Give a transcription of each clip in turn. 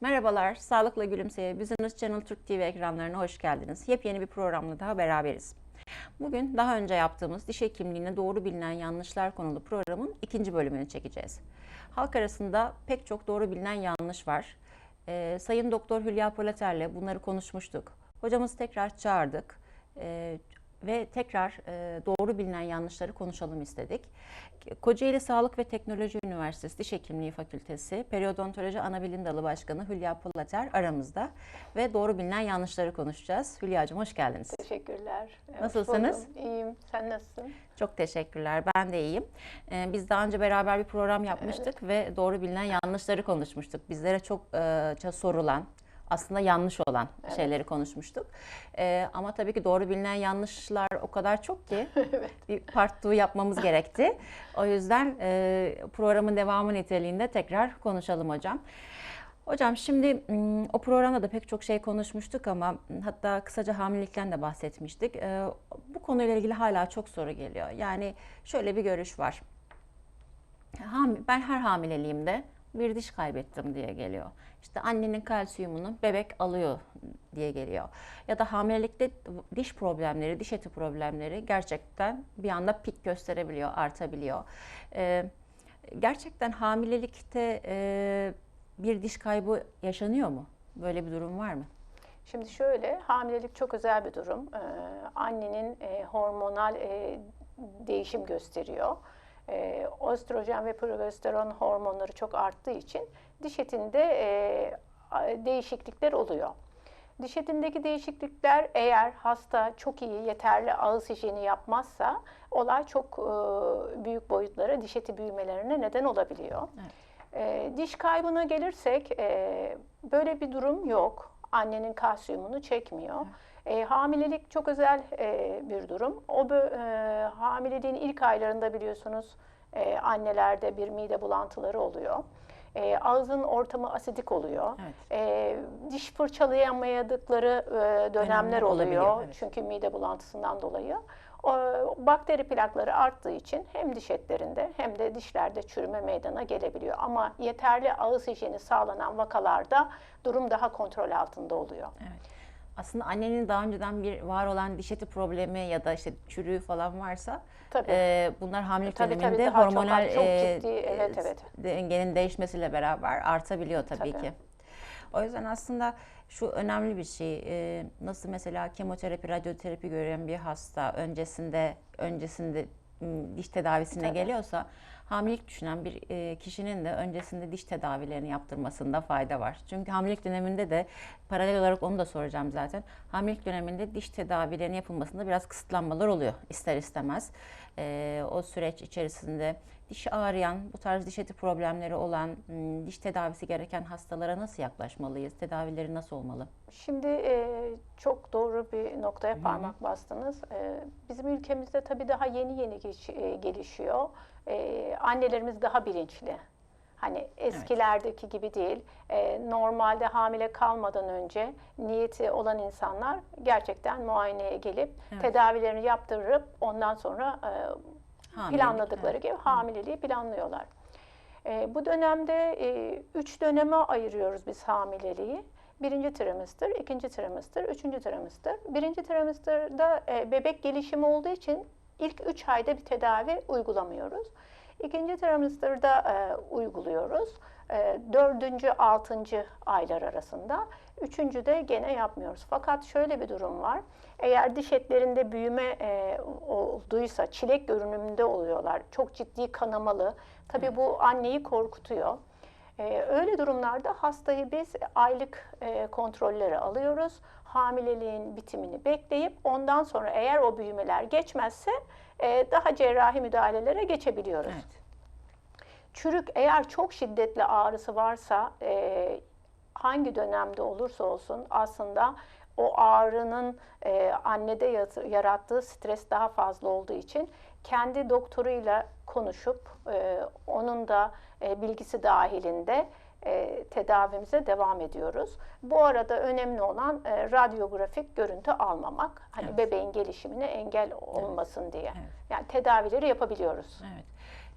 Merhabalar, Sağlıkla Gülümseye Business Channel Türk TV ekranlarına hoş geldiniz. Yepyeni bir programla daha beraberiz. Bugün daha önce yaptığımız diş hekimliğine doğru bilinen yanlışlar konulu programın ikinci bölümünü çekeceğiz. Halk arasında pek çok doğru bilinen yanlış var. Ee, Sayın Doktor Hülya Polater'le bunları konuşmuştuk. Hocamızı tekrar çağırdık. Ee, ve tekrar e, doğru bilinen yanlışları konuşalım istedik. Kocaeli Sağlık ve Teknoloji Üniversitesi Diş Hekimliği Fakültesi Periodontoloji Anabilim Dalı Başkanı Hülya Polater aramızda ve doğru bilinen yanlışları konuşacağız. Hülya'cığım hoş geldiniz. Teşekkürler. Nasılsınız? buldum. İyiyim. Sen nasılsın? Çok teşekkürler. Ben de iyiyim. Ee, biz daha önce beraber bir program yapmıştık ve doğru bilinen yanlışları konuşmuştuk. Bizlere çok e, sorulan, aslında yanlış olan evet. şeyleri konuşmuştuk. Ee, ama tabii ki doğru bilinen yanlışlar o kadar çok ki evet. bir part 2 yapmamız gerekti. O yüzden e, programın devamı niteliğinde tekrar konuşalım hocam. Hocam şimdi o programda da pek çok şey konuşmuştuk ama hatta kısaca hamilelikten de bahsetmiştik. Ee, bu konuyla ilgili hala çok soru geliyor. Yani şöyle bir görüş var. Ben her hamileliğimde bir diş kaybettim diye geliyor. İşte annenin kalsiyumunu bebek alıyor diye geliyor. Ya da hamilelikte diş problemleri, diş eti problemleri gerçekten bir anda pik gösterebiliyor, artabiliyor. Ee, gerçekten hamilelikte e, bir diş kaybı yaşanıyor mu? Böyle bir durum var mı? Şimdi şöyle, hamilelik çok özel bir durum. Ee, annenin e, hormonal e, değişim gösteriyor. E, östrojen ve progesteron hormonları çok arttığı için diş etinde e, değişiklikler oluyor. Diş etindeki değişiklikler eğer hasta çok iyi, yeterli ağız hijyeni yapmazsa olay çok e, büyük boyutlara, diş eti büyümelerine neden olabiliyor. Evet. E, diş kaybına gelirsek e, böyle bir durum yok. Annenin kalsiyumunu çekmiyor. Evet. E, hamilelik çok özel e, bir durum. O e, hamileliğin ilk aylarında biliyorsunuz e, annelerde bir mide bulantıları oluyor. E, ağzın ortamı asidik oluyor. Evet. E, diş fırçalayamayadıkları e, dönemler oluyor. Evet. Çünkü mide bulantısından dolayı. O, bakteri plakları arttığı için hem diş etlerinde hem de dişlerde çürüme meydana gelebiliyor. Ama yeterli ağız hijyeni sağlanan vakalarda durum daha kontrol altında oluyor. Evet aslında annenin daha önceden bir var olan diş eti problemi ya da işte çürüğü falan varsa tabii. E, bunlar hamilelik tabii, döneminde tabii, hormonal çok, çok e, ciddi, evet, evet. dengenin değişmesiyle beraber artabiliyor tabii, tabii. ki. O yüzden aslında şu önemli bir şey. E, nasıl mesela kemoterapi, radyoterapi gören bir hasta öncesinde öncesinde diş tedavisine tabii. geliyorsa hamilelik düşünen bir e, kişinin de öncesinde diş tedavilerini yaptırmasında fayda var. Çünkü hamilelik döneminde de paralel olarak onu da soracağım zaten. Hamilelik döneminde diş tedavilerinin yapılmasında biraz kısıtlanmalar oluyor ister istemez. E, o süreç içerisinde dişi ağrıyan, bu tarz diş eti problemleri olan, diş tedavisi gereken hastalara nasıl yaklaşmalıyız? Tedavileri nasıl olmalı? Şimdi e, çok doğru bir noktaya parmak bastınız. E, bizim ülkemizde tabii daha yeni yeni geç, e, gelişiyor e, annelerimiz daha bilinçli. Hani eskilerdeki evet. gibi değil. E, normalde hamile kalmadan önce niyeti olan insanlar gerçekten muayeneye gelip evet. tedavilerini yaptırıp ondan sonra e, planladıkları evet. gibi hamileliği planlıyorlar. E, bu dönemde e, üç döneme ayırıyoruz biz hamileliği. Birinci trimester, ikinci trimester, üçüncü trimester. Birinci trimesterda e, bebek gelişimi olduğu için İlk 3 ayda bir tedavi uygulamıyoruz. İkinci trimester'da e, uyguluyoruz. E, dördüncü, altıncı aylar arasında. Üçüncü de gene yapmıyoruz. Fakat şöyle bir durum var. Eğer diş etlerinde büyüme e, olduysa, çilek görünümünde oluyorlar. Çok ciddi kanamalı. Tabii evet. bu anneyi korkutuyor. Ee, öyle durumlarda hastayı biz aylık e, kontrolleri alıyoruz. Hamileliğin bitimini bekleyip ondan sonra eğer o büyümeler geçmezse e, daha cerrahi müdahalelere geçebiliyoruz. Evet. Çürük eğer çok şiddetli ağrısı varsa e, hangi dönemde olursa olsun aslında o ağrının e, annede yarattığı stres daha fazla olduğu için kendi doktoruyla konuşup e, onun da e, bilgisi dahilinde e, tedavimize devam ediyoruz. Bu arada önemli olan e, radyografik görüntü almamak. Hani evet. bebeğin gelişimine engel olmasın evet. diye. Evet. Yani tedavileri yapabiliyoruz. Evet.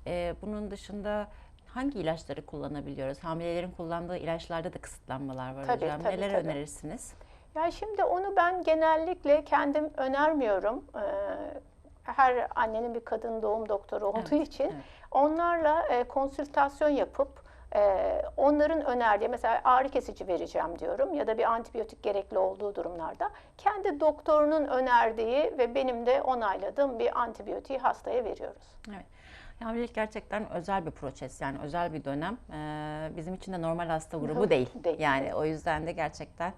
Ee, bunun dışında hangi ilaçları kullanabiliyoruz? Hamilelerin kullandığı ilaçlarda da kısıtlanmalar var Tabii, hocam. tabii, Neler tabii. önerirsiniz? Ya şimdi onu ben genellikle kendim önermiyorum. Ee, her annenin bir kadın doğum doktoru olduğu için evet. onlarla e, konsültasyon yapıp e, onların önerdiği mesela ağrı kesici vereceğim diyorum ya da bir antibiyotik gerekli olduğu durumlarda kendi doktorunun önerdiği ve benim de onayladığım bir antibiyotiği hastaya veriyoruz. Evet. Hamilelik gerçekten özel bir proses yani özel bir dönem. Ee, bizim için de normal hasta grubu değil. Değil, Yani o yüzden de gerçekten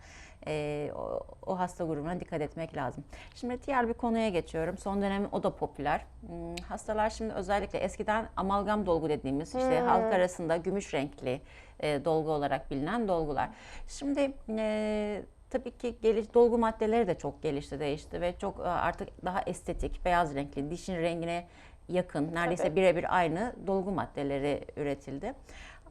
e, o, o hasta grubuna dikkat etmek lazım. Şimdi diğer bir konuya geçiyorum. Son dönem o da popüler. Hmm, hastalar şimdi özellikle eskiden amalgam dolgu dediğimiz işte halk arasında gümüş renkli e, dolgu olarak bilinen dolgular. Şimdi e, Tabii ki geliş, dolgu maddeleri de çok gelişti, değişti ve çok e, artık daha estetik, beyaz renkli, dişin rengine yakın, neredeyse birebir aynı dolgu maddeleri üretildi.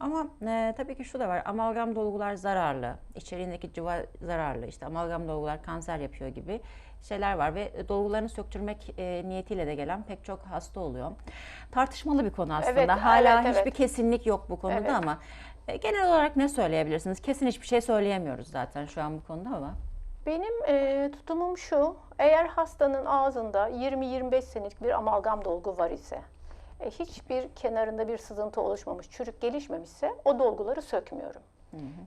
Ama e, tabii ki şu da var, amalgam dolgular zararlı, içeriğindeki civa zararlı, işte amalgam dolgular kanser yapıyor gibi şeyler var ve dolgularını söktürmek e, niyetiyle de gelen pek çok hasta oluyor. Tartışmalı bir konu aslında. Evet, Hala evet, hiçbir evet. kesinlik yok bu konuda Evet. ama e, genel olarak ne söyleyebilirsiniz? Kesin hiçbir şey söyleyemiyoruz zaten şu an bu konuda ama. Benim e, tutumum şu, eğer hastanın ağzında 20-25 senelik bir amalgam dolgu var ise, e, hiçbir kenarında bir sızıntı oluşmamış, çürük gelişmemişse o dolguları sökmüyorum.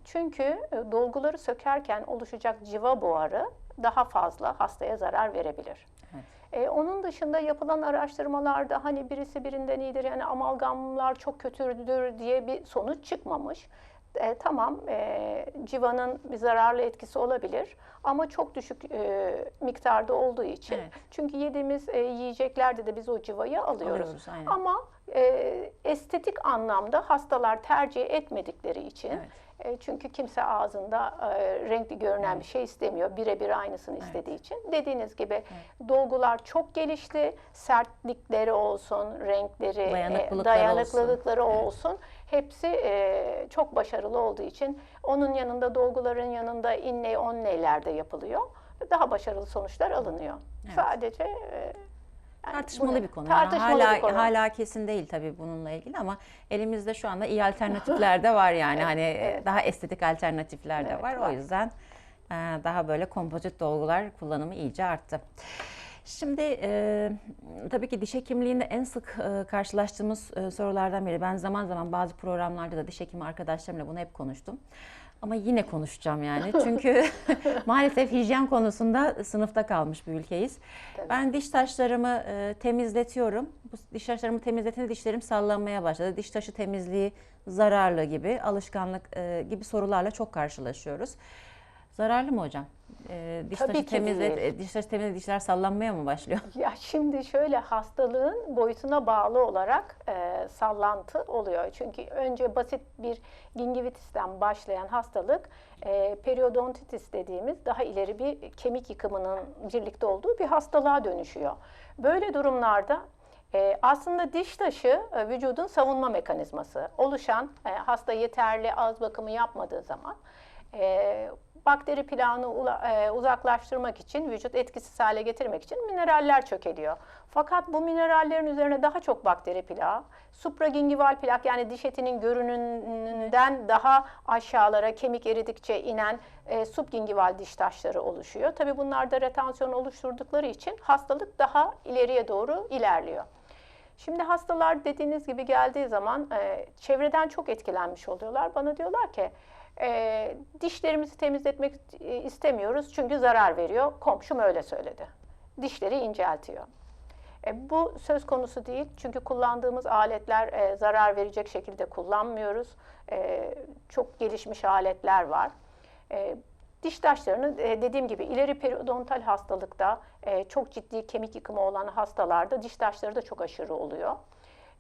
Çünkü e, dolguları sökerken oluşacak civa buharı daha fazla hastaya zarar verebilir. Evet. E, onun dışında yapılan araştırmalarda hani birisi birinden iyidir yani amalgamlar çok kötüdür diye bir sonuç çıkmamış. E, tamam e, civanın bir zararlı etkisi olabilir ama çok düşük e, miktarda olduğu için. Evet. Çünkü yediğimiz e, yiyeceklerde de biz o civayı alıyoruz. Alıyoruz, aynen. Ama e, estetik anlamda hastalar tercih etmedikleri için Evet. e, çünkü kimse ağzında e, renkli görünen bir şey istemiyor. Birebir aynısını istediği için. Dediğiniz gibi dolgular çok gelişti. Sertlikleri olsun, renkleri, e, Dayanıklılıkları dayanıklılıkları olsun. Hepsi e, çok başarılı olduğu için onun yanında dolguların yanında inlay onlay'ler de yapılıyor. Daha başarılı sonuçlar alınıyor. Evet. Sadece e, yani Tartışmalı bu- bir konu. Yani Tartışmalı hala bir konu. hala kesin değil tabii bununla ilgili ama elimizde şu anda iyi alternatifler de var yani hani e, daha estetik alternatifler de Evet, var. var. O yüzden daha böyle kompozit dolgular kullanımı iyice arttı. Şimdi e, tabii ki diş hekimliğinde en sık e, karşılaştığımız e, sorulardan biri. Ben zaman zaman bazı programlarda da diş hekimi arkadaşlarımla bunu hep konuştum. Ama yine konuşacağım yani. Çünkü maalesef hijyen konusunda sınıfta kalmış bir ülkeyiz. Ben diş taşlarımı e, temizletiyorum. Bu diş taşlarımı temizletince dişlerim sallanmaya başladı. Diş taşı temizliği zararlı gibi, alışkanlık e, gibi sorularla çok karşılaşıyoruz. Zararlı mı hocam? E, diş Tabii taşı ki temizlet, değil. diş taşı temizle dişler sallanmaya mı başlıyor? Ya şimdi şöyle hastalığın boyutuna bağlı olarak e, sallantı oluyor. Çünkü önce basit bir gingivitisten başlayan hastalık e, periodontitis dediğimiz daha ileri bir kemik yıkımının birlikte olduğu bir hastalığa dönüşüyor. Böyle durumlarda e, aslında diş taşı e, vücudun savunma mekanizması. Oluşan e, hasta yeterli ağız bakımı yapmadığı zaman e, bakteri plağını e, uzaklaştırmak için, vücut etkisiz hale getirmek için mineraller çökeliyor. Fakat bu minerallerin üzerine daha çok bakteri plağı, supragingival plak yani diş etinin görünümünden daha aşağılara kemik eridikçe inen e, subgingival diş taşları oluşuyor. Tabii bunlar da retansiyon oluşturdukları için hastalık daha ileriye doğru ilerliyor. Şimdi hastalar dediğiniz gibi geldiği zaman e, çevreden çok etkilenmiş oluyorlar. Bana diyorlar ki e, dişlerimizi temizletmek e, istemiyoruz çünkü zarar veriyor. Komşum öyle söyledi. Dişleri inceltiyor. E, bu söz konusu değil çünkü kullandığımız aletler e, zarar verecek şekilde kullanmıyoruz. E, çok gelişmiş aletler var. E, diş taşlarını e, dediğim gibi ileri periodontal hastalıkta e, çok ciddi kemik yıkımı olan hastalarda diş taşları da çok aşırı oluyor.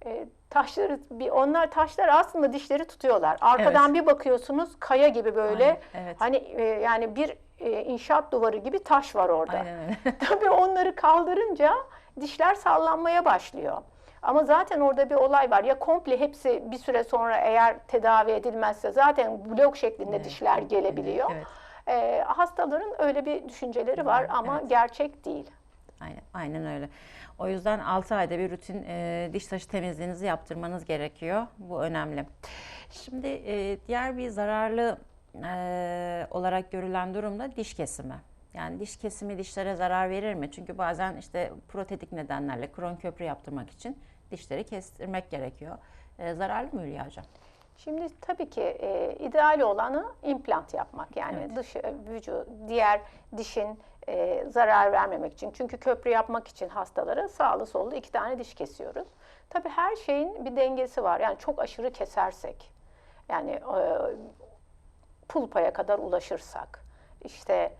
E, taşları bir onlar taşlar aslında dişleri tutuyorlar. Arkadan bir bakıyorsunuz kaya gibi böyle Aynen, evet. hani e, yani bir e, inşaat duvarı gibi taş var orada. Aynen. Tabii onları kaldırınca dişler sallanmaya başlıyor. Ama zaten orada bir olay var. Ya komple hepsi bir süre sonra eğer tedavi edilmezse zaten blok şeklinde dişler gelebiliyor. evet. Ee, hastaların öyle bir düşünceleri var ama evet. gerçek değil. Aynen, aynen öyle. O yüzden 6 ayda bir rutin e, diş taşı temizliğinizi yaptırmanız gerekiyor. Bu önemli. Şimdi e, diğer bir zararlı e, olarak görülen durum da diş kesimi. Yani diş kesimi dişlere zarar verir mi? Çünkü bazen işte protetik nedenlerle kron köprü yaptırmak için dişleri kestirmek gerekiyor. E, zararlı mı Hülya Hocam? Şimdi tabii ki e, ideal olanı implant yapmak. Yani Evet. dış vücut diğer dişin e, zarar vermemek için. Çünkü köprü yapmak için hastalara sağlı sollu iki tane diş kesiyoruz. Tabii her şeyin bir dengesi var. Yani çok aşırı kesersek, yani e, pulpaya kadar ulaşırsak, işte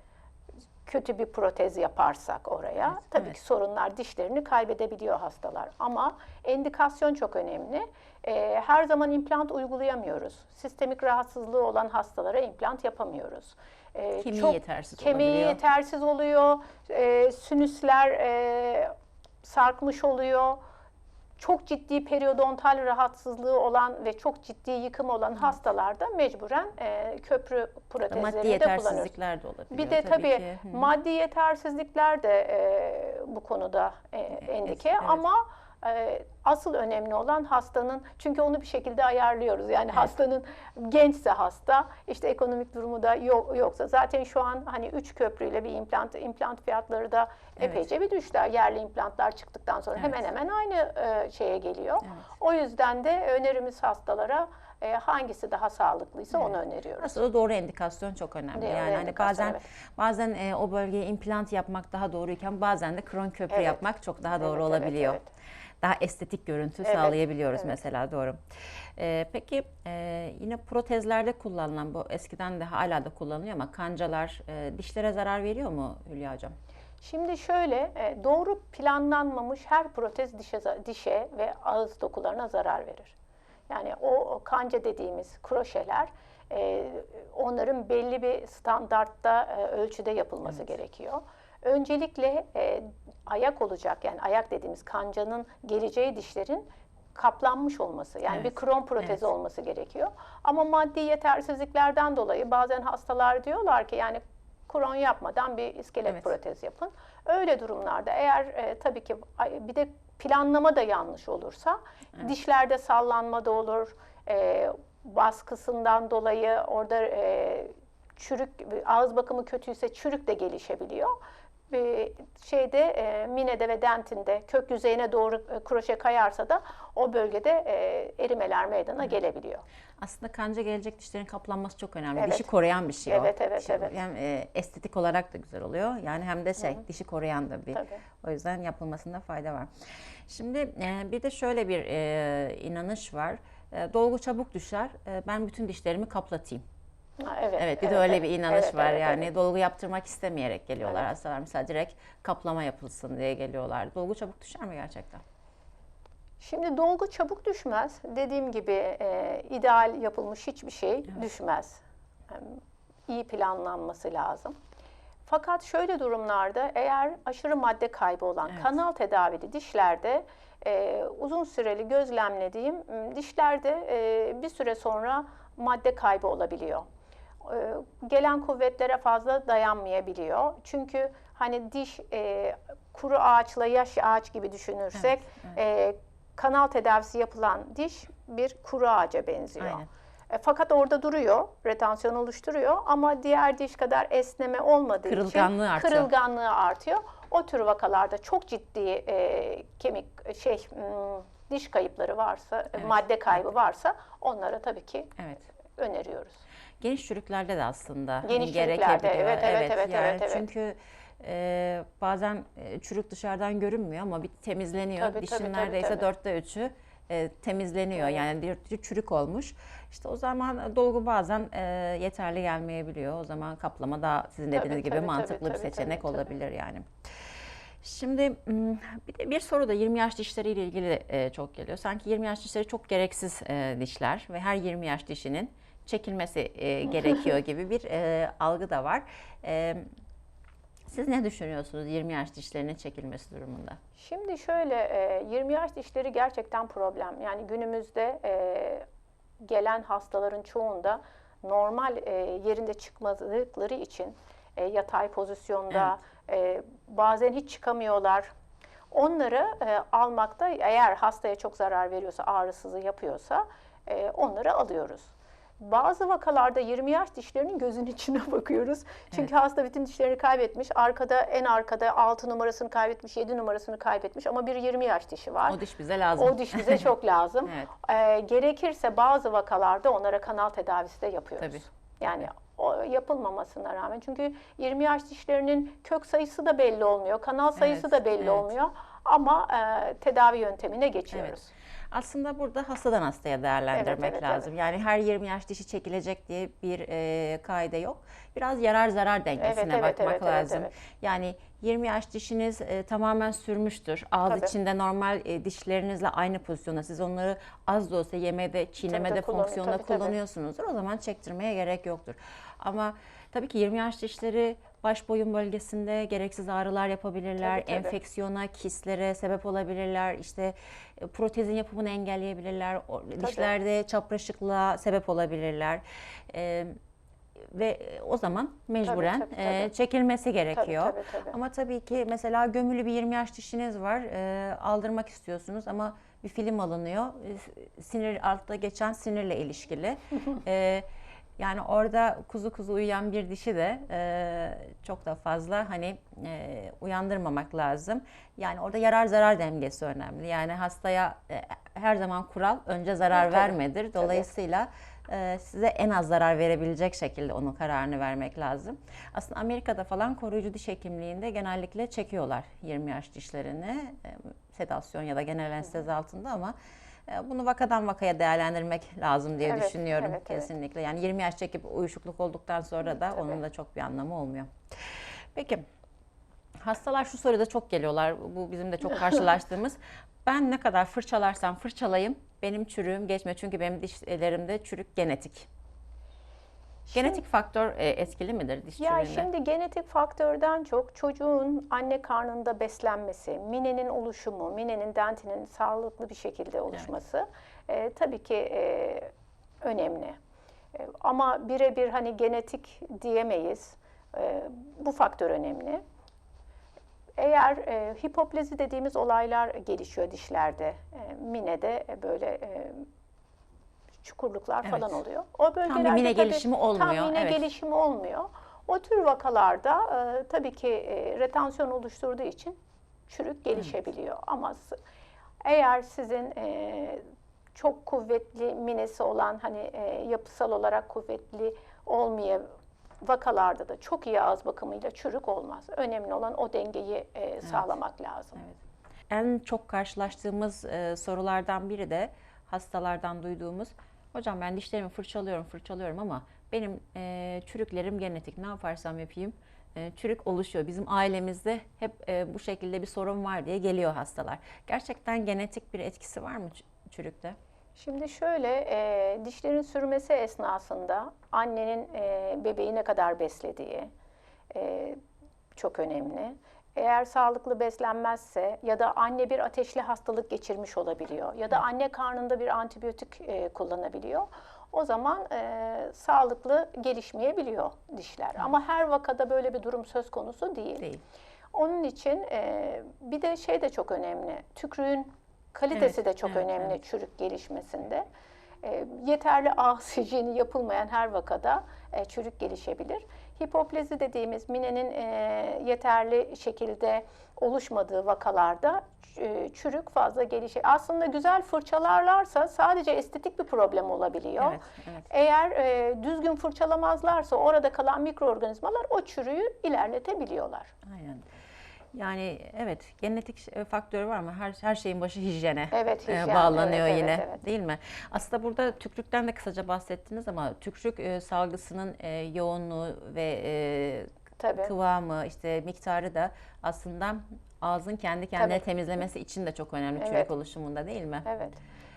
kötü bir protez yaparsak oraya Evet, tabii evet. ki sorunlar dişlerini kaybedebiliyor hastalar. Ama endikasyon çok önemli. Ee, her zaman implant uygulayamıyoruz. Sistemik rahatsızlığı olan hastalara implant yapamıyoruz. Ee, Kemiği yetersiz Kemiği olabiliyor. yetersiz oluyor. Ee, sinüsler e, sarkmış oluyor. Çok ciddi periodontal rahatsızlığı olan ve çok ciddi yıkım olan hastalarda mecburen e, köprü Maddi protezlerini de kullanıyoruz. yetersizlikler de olabiliyor. Bir de tabii, ki. Hı. maddi yetersizlikler de e, bu konuda e, endike evet. ama e, asıl önemli olan hastanın çünkü onu bir şekilde ayarlıyoruz. Yani hastanın gençse hasta, işte ekonomik durumu da yok, yoksa zaten şu an hani üç köprüyle bir implant implant fiyatları da Evet. epeyce bir düştü. Yerli implantlar çıktıktan sonra Evet. hemen hemen aynı e, şeye geliyor. Evet. O yüzden de önerimiz hastalara e, hangisi daha sağlıklıysa onu öneriyoruz. Aslında doğru endikasyon çok önemli. Doğru yani hani bazen evet. bazen e, o bölgeye implant yapmak daha doğruyken bazen de kron köprü Evet. yapmak çok daha doğru Evet, evet, olabiliyor. evet. Daha estetik görüntü Evet, sağlayabiliyoruz evet. mesela doğru. E, peki e, yine protezlerde kullanılan bu eskiden de hala da kullanılıyor ama kancalar e, dişlere zarar veriyor mu Hülya hocam? Şimdi şöyle, e, doğru planlanmamış her protez dişe, dişe ve ağız dokularına zarar verir. Yani o o kanca dediğimiz kroşeler, e, onların belli bir standartta, e, ölçüde yapılması gerekiyor. Öncelikle e, ayak olacak, yani ayak dediğimiz kancanın geleceği dişlerin kaplanmış olması, yani Evet, bir kron protezi evet. olması gerekiyor. Ama maddi yetersizliklerden dolayı bazen hastalar diyorlar ki yani kron yapmadan bir iskelet Evet. protez yapın. Öyle durumlarda eğer e, tabii ki bir de planlama da yanlış olursa dişlerde sallanma da olur. E, baskısından dolayı orada e, çürük ağız bakımı kötüyse çürük de gelişebiliyor. Şeyde e, minede ve dentinde kök yüzeyine doğru e, kroşe kayarsa da o bölgede e, erimeler meydana gelebiliyor. Aslında kanca gelecek dişlerin kaplanması çok önemli. Evet. Dişi koruyan bir şey o. Evet, evet, evet. Yani e, estetik olarak da güzel oluyor. Yani hem de şey dişi koruyan da bir. Tabii. O yüzden yapılmasında fayda var. Şimdi e, bir de şöyle bir e, inanış var. E, dolgu çabuk düşer. E, ben bütün dişlerimi kaplatayım. Ha, Evet, Evet, bir de öyle bir inanış evet, var. evet, yani evet. dolgu yaptırmak istemeyerek geliyorlar Evet. hastalar. Mesela direkt kaplama yapılsın diye geliyorlar. Dolgu çabuk düşer mi gerçekten? Şimdi dolgu çabuk düşmez. Dediğim gibi e, ideal yapılmış hiçbir şey düşmez. Yani iyi planlanması lazım. Fakat şöyle durumlarda eğer aşırı madde kaybı olan Evet. kanal tedavili dişlerde e, uzun süreli gözlemlediğim dişlerde e, bir süre sonra madde kaybı olabiliyor. E, gelen kuvvetlere fazla dayanmayabiliyor. Çünkü hani diş e, kuru ağaçla yaş ağaç gibi düşünürsek e, kanal tedavisi yapılan diş bir kuru ağaca benziyor. Aynen. E, fakat orada duruyor, retansiyon oluşturuyor ama diğer diş kadar esneme olmadığı Kırılganlığı için artıyor. kırılganlığı artıyor. O tür vakalarda çok ciddi e, kemik şey m, diş kayıpları varsa, e, Evet, madde kaybı varsa onlara tabii ki Evet. öneriyoruz. Geniş çürüklerde de aslında hani Geniş gerekebiliyor. evet, evet, evet, yani evet, evet. Çünkü e, bazen e, çürük dışarıdan görünmüyor ama bir temizleniyor. Tabii, Dişin tabii, tabii, neredeyse tabii. dörtte üçü e, temizleniyor. Yani bir, bir çürük olmuş. İşte o zaman dolgu bazen e, yeterli gelmeyebiliyor. O zaman kaplama da sizin Tabii, dediğiniz gibi tabii, mantıklı tabii, bir tabii, seçenek tabii, tabii. olabilir yani. Şimdi bir de bir soru da 20 yaş dişleriyle ilgili e, çok geliyor. Sanki 20 yaş dişleri çok gereksiz e, dişler ve her 20 yaş dişinin çekilmesi e, gerekiyor gibi bir e, algı da var. E, siz ne düşünüyorsunuz 20 yaş dişlerinin çekilmesi durumunda? Şimdi şöyle, e, 20 yaş dişleri gerçekten problem. Yani günümüzde e, gelen hastaların çoğunda normal e, yerinde çıkmadıkları için e, yatay pozisyonda e, bazen hiç çıkamıyorlar. Onları e, almakta eğer hastaya çok zarar veriyorsa, ağrısızı yapıyorsa e, onları alıyoruz. Bazı vakalarda 20 yaş dişlerinin gözün içine bakıyoruz. Çünkü hasta bütün dişlerini kaybetmiş. Arkada en arkada 6 numarasını kaybetmiş, 7 numarasını kaybetmiş ama bir 20 yaş dişi var. O diş bize lazım. O diş bize çok lazım. Evet. Ee, gerekirse bazı vakalarda onlara kanal tedavisi de yapıyoruz. Tabii. Yani o yapılmamasına rağmen. Çünkü 20 yaş dişlerinin kök sayısı da belli olmuyor, kanal sayısı Evet, da belli evet. olmuyor. Ama e, tedavi yöntemine geçiyoruz. Aslında burada hastadan hastaya değerlendirmek Evet, evet, lazım. Yani her 20 yaş dişi çekilecek diye bir e, kaide yok. Biraz yarar zarar dengesine Evet, evet, bakmak evet, evet, lazım. evet. Yani 20 yaş dişiniz e, tamamen sürmüştür. Ağız Tabii. içinde normal e, dişlerinizle aynı pozisyonda. Siz onları az da olsa yemede, çiğnemede fonksiyonda tabii, tabii. kullanıyorsunuzdur. O zaman çektirmeye gerek yoktur. Ama tabii ki 20 yaş dişleri baş boyun bölgesinde gereksiz ağrılar yapabilirler. Tabii, tabii. Enfeksiyona, kislere sebep olabilirler. İşte e, protezin yapımını engelleyebilirler. O- Dişlerde çapraşıklığa sebep olabilirler. E, ve o zaman mecburen tabii, e, tabii. çekilmesi gerekiyor. tabii, tabii. Ama tabii ki mesela gömülü bir 20 yaş dişiniz var. e, aldırmak istiyorsunuz ama bir film alınıyor. E, sinir altta geçen sinirle ilişkili. E, yani orada kuzu kuzu uyuyan bir dişi de e, çok da fazla hani e, uyandırmamak lazım. Yani orada yarar zarar dengesi önemli. Yani hastaya e, her zaman kural önce zarar Tabii, vermedir. Dolayısıyla e, size en az zarar verebilecek şekilde onun kararını vermek lazım. Aslında Amerika'da falan koruyucu diş hekimliğinde genellikle çekiyorlar 20 yaş dişlerini e, sedasyon ya da genel anestezi altında ama bunu vakadan vakaya değerlendirmek lazım diye Evet, düşünüyorum evet, evet. kesinlikle. Yani 20 yaş çekip uyuşukluk olduktan sonra da Tabii. onun da çok bir anlamı olmuyor. Peki hastalar şu soruda çok geliyorlar. Bu bizim de çok karşılaştığımız. Ben ne kadar fırçalarsam fırçalayayım benim çürüğüm geçme çünkü benim dişlerimde çürük genetik. Genetik faktör e, etkili midir diş Ya çürüğünde? şimdi genetik faktörden çok çocuğun anne karnında beslenmesi, minenin oluşumu, minenin dentinin sağlıklı bir şekilde oluşması e, tabii ki e, önemli. E, ama birebir hani genetik diyemeyiz. E, bu faktör önemli. Eğer e, hipoplezi dediğimiz olaylar gelişiyor dişlerde, e, minede e, böyle e, çukurluklar falan Evet. oluyor. O bölgelerde mine tabii gelişimi olmuyor, Tam mine evet. gelişimi olmuyor. O tür vakalarda e, tabii ki e, retansiyon oluşturduğu için çürük gelişebiliyor. Ama s- eğer sizin e, çok kuvvetli minesi olan hani e, yapısal olarak kuvvetli olmayan vakalarda da çok iyi ağız bakımıyla çürük olmaz. Önemli olan o dengeyi e, sağlamak lazım. En çok karşılaştığımız e, sorulardan biri de hastalardan duyduğumuz hocam ben dişlerimi fırçalıyorum fırçalıyorum ama benim e, çürüklerim genetik ne yaparsam yapayım e, çürük oluşuyor. Bizim ailemizde hep e, bu şekilde bir sorun var diye geliyor hastalar. Gerçekten genetik bir etkisi var mı çürükte? Şimdi şöyle, e, dişlerin sürmesi esnasında annenin e, bebeği ne kadar beslediği e, çok önemli. Eğer sağlıklı beslenmezse ya da anne bir ateşli hastalık geçirmiş olabiliyor ya da anne karnında bir antibiyotik e, kullanabiliyor. O zaman e, sağlıklı gelişmeyebiliyor dişler. Ama her vakada böyle bir durum söz konusu değil. Değil. Onun için e, bir de şey de çok önemli. Tükrüğün kalitesi Evet, de çok evet, önemli evet. çürük gelişmesinde. E, yeterli ağız hijyeni yapılmayan her vakada e, çürük gelişebilir. Hipoplezi dediğimiz minenin e, yeterli şekilde oluşmadığı vakalarda e, çürük fazla gelişir. Aslında güzel fırçalarlarsa sadece estetik bir problem olabiliyor. Evet, evet. Eğer e, düzgün fırçalamazlarsa orada kalan mikroorganizmalar o çürüğü ilerletebiliyorlar. Aynen. Yani evet genetik e, faktörü var ama her her şeyin başı hijyene Evet, e, hijyen. bağlanıyor Evet, yine evet, evet. değil mi? Aslında burada tükrükten de kısaca bahsettiniz ama tükrük e, salgısının e, yoğunluğu ve e, Tabii. kıvamı işte miktarı da aslında ağzın kendi kendine Tabii. temizlemesi için de çok önemli Evet. çürük oluşumunda değil mi? Evet.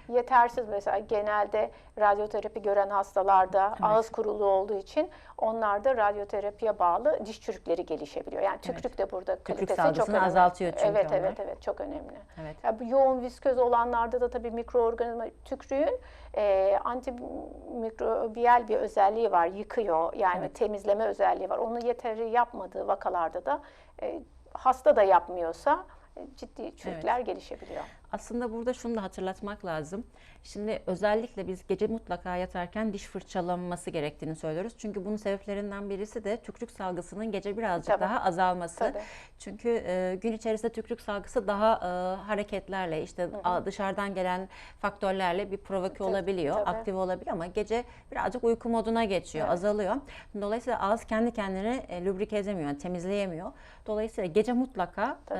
Yetersiz mesela genelde radyoterapi gören hastalarda ağız kuruluğu olduğu için onlarda radyoterapiye bağlı diş çürükleri gelişebiliyor. Yani tükrük de burada kalitesi çok önemli. azaltıyor çünkü Evet onlar. evet evet çok önemli. Evet. Ya bu yoğun visköz olanlarda da tabii mikroorganizma tükrüğün e, antimikrobiyal bir özelliği var. Yıkıyor yani Evet. temizleme özelliği var. Onu yeteri yapmadığı vakalarda da e, hasta da yapmıyorsa e, ciddi çürükler gelişebiliyor. Aslında burada şunu da hatırlatmak lazım. Şimdi özellikle biz gece mutlaka yatarken diş fırçalanması gerektiğini söylüyoruz. Çünkü bunun sebeplerinden birisi de tükrük salgısının gece birazcık Tabii. daha azalması. Tabii. Çünkü e, gün içerisinde tükrük salgısı daha e, hareketlerle işte a- dışarıdan gelen faktörlerle bir provoke Tabii, olabiliyor, tabii. aktif olabiliyor ama gece birazcık uyku moduna geçiyor, Evet. azalıyor. Dolayısıyla ağız kendi kendini e, lubrike edemiyor, yani temizleyemiyor. Dolayısıyla gece mutlaka e,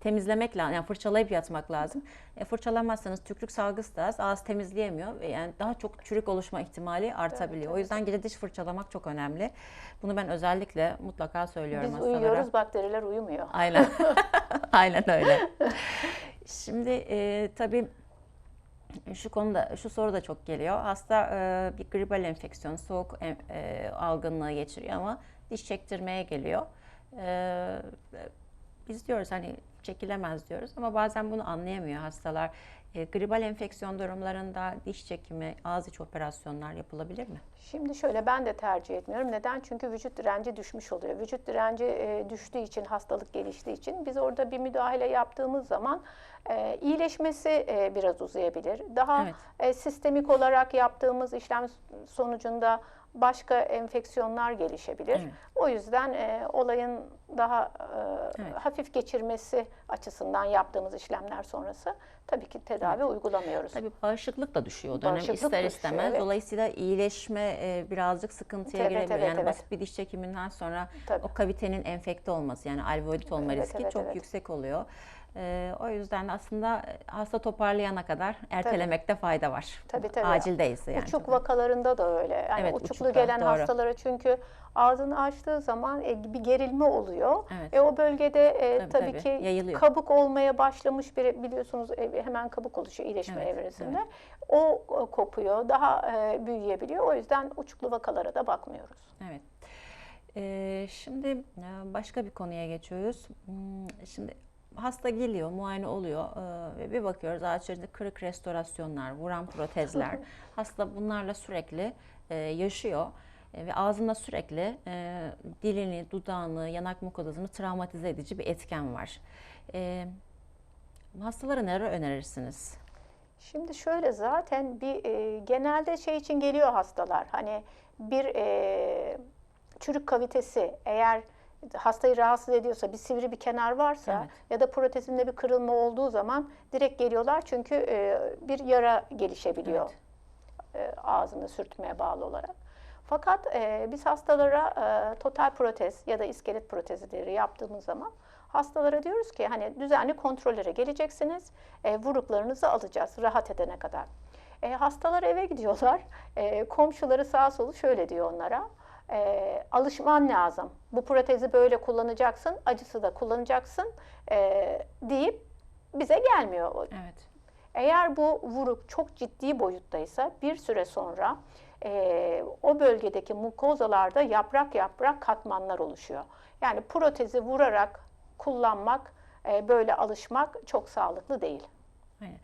temizlemek lazım. Yani fırçalayıp yatmak lazım. E, fırçalamazsanız tükrük salgısı da az, ağız temizleyemiyor yani daha çok çürük oluşma ihtimali artabiliyor. O yüzden gece diş fırçalamak çok önemli. Bunu ben özellikle mutlaka söylüyorum Biz hastalara. uyuyoruz, bakteriler uyumuyor. Aynen. Aynen öyle. Şimdi e, tabii şu konuda şu soru da çok geliyor. Hasta e, bir gribal enfeksiyon, soğuk em- e, algınlığı geçiriyor ama diş çektirmeye geliyor. E, biz diyoruz hani çekilemez diyoruz ama bazen bunu anlayamıyor hastalar. E, gribal enfeksiyon durumlarında diş çekimi, ağız içi operasyonlar yapılabilir mi? Şimdi şöyle ben de tercih etmiyorum. Neden? Çünkü vücut direnci düşmüş oluyor. Vücut direnci e, düştüğü için, hastalık geliştiği için biz orada bir müdahale yaptığımız zaman e, iyileşmesi e, biraz uzayabilir. Daha Evet. e, sistemik olarak yaptığımız işlem sonucunda başka enfeksiyonlar gelişebilir. Evet. O yüzden e, olayın daha e, Evet. hafif geçirmesi açısından yaptığımız işlemler sonrası tabii ki tedavi uygulamıyoruz. Tabii bağışıklık da düşüyor o dönem Bağışıklık ister düşüyor, istemez. evet. Dolayısıyla iyileşme e, birazcık sıkıntıya Evet, girebiliyor. evet, yani evet. basit bir diş çekiminden sonra Tabii. o kavitenin enfekte olması yani alveolit olma Evet, riski evet, çok evet. yüksek oluyor. E, o yüzden aslında e, hasta toparlayana kadar ertelemekte fayda var. Tabii, tabii. Acil değilse yani. Uçuk çok- vakalarında da öyle. Yani Evet, uçuklu uçukta, gelen doğru. hastalara çünkü ağzını açtığı zaman e, bir gerilme oluyor. Evet. E, o bölgede e, Tabii, tabii, tabii. ki Yayılıyor. kabuk olmaya başlamış bir biliyorsunuz e, hemen kabuk oluşuyor iyileşme Evet, evresinde. O e, kopuyor, daha e, büyüyebiliyor. O yüzden uçuklu vakalara da bakmıyoruz. Evet. Ee, şimdi e, başka bir konuya geçiyoruz. Hmm, Şimdi hasta geliyor, muayene oluyor ee, ve bir bakıyoruz ağaç içerisinde kırık restorasyonlar, vuran protezler. hasta bunlarla sürekli e, yaşıyor E, ve ağzında sürekli e, dilini, dudağını, yanak mukozasını travmatize edici bir etken var. E, hastalara neler önerirsiniz? Şimdi şöyle zaten bir e, genelde şey için geliyor hastalar. Hani bir e, çürük kavitesi eğer hastayı rahatsız ediyorsa bir sivri bir kenar varsa Evet. ya da protezinde bir kırılma olduğu zaman direkt geliyorlar çünkü e, bir yara gelişebiliyor e, ağzını sürtmeye bağlı olarak. Fakat e, biz hastalara e, total protez ya da iskelet protezleri yaptığımız zaman hastalara diyoruz ki hani düzenli kontrollere geleceksiniz, e, vuruklarınızı alacağız rahat edene kadar. E, hastalar eve gidiyorlar, e, komşuları sağ solu şöyle diyor onlara. E, alışman lazım. Bu protezi böyle kullanacaksın, acısı da kullanacaksın e, deyip bize gelmiyor. Evet. Eğer bu vuruk çok ciddi boyuttaysa bir süre sonra e, o bölgedeki mukozalarda yaprak yaprak katmanlar oluşuyor. Yani protezi vurarak kullanmak, e, böyle alışmak çok sağlıklı değil. Aynen.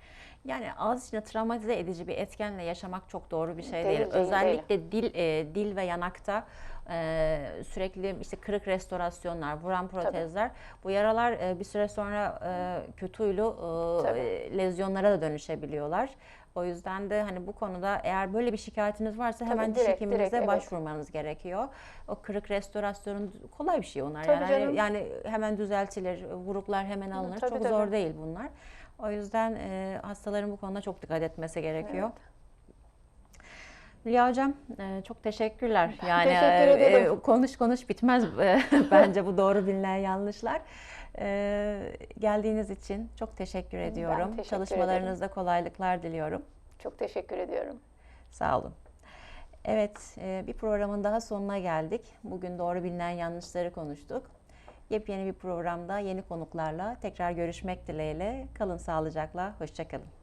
Yani ağız içine travmatize edici bir etkenle yaşamak çok doğru bir şey Değil, değil. değil, Özellikle dil e, dil ve yanakta e, sürekli işte kırık restorasyonlar, vuran protezler bu yaralar e, bir süre sonra e, kötü huylu e, Tabii. e, lezyonlara da dönüşebiliyorlar. O yüzden de hani bu konuda eğer böyle bir şikayetiniz varsa hemen diş direkt, hekiminize direkt, evet. başvurmanız gerekiyor. O kırık restorasyonun kolay bir şey onlar. Tabii yani, canım. yani hemen düzeltilir, vuruklar hemen alınır. tabii, çok tabii. zor değil bunlar. O yüzden e, hastaların bu konuda çok dikkat etmesi gerekiyor. Hülya Hocam e, çok teşekkürler. Yani teşekkür e, ederim. e, konuş konuş bitmez bence bu doğru bilinen yanlışlar. E, geldiğiniz için çok teşekkür ediyorum. teşekkür Çalışmalarınızda kolaylıklar diliyorum. Çok teşekkür ediyorum. Sağ olun. Evet, e, bir programın daha sonuna geldik. Bugün doğru bilinen yanlışları konuştuk. Yepyeni bir programda yeni konuklarla tekrar görüşmek dileğiyle. Kalın sağlıcakla, hoşçakalın.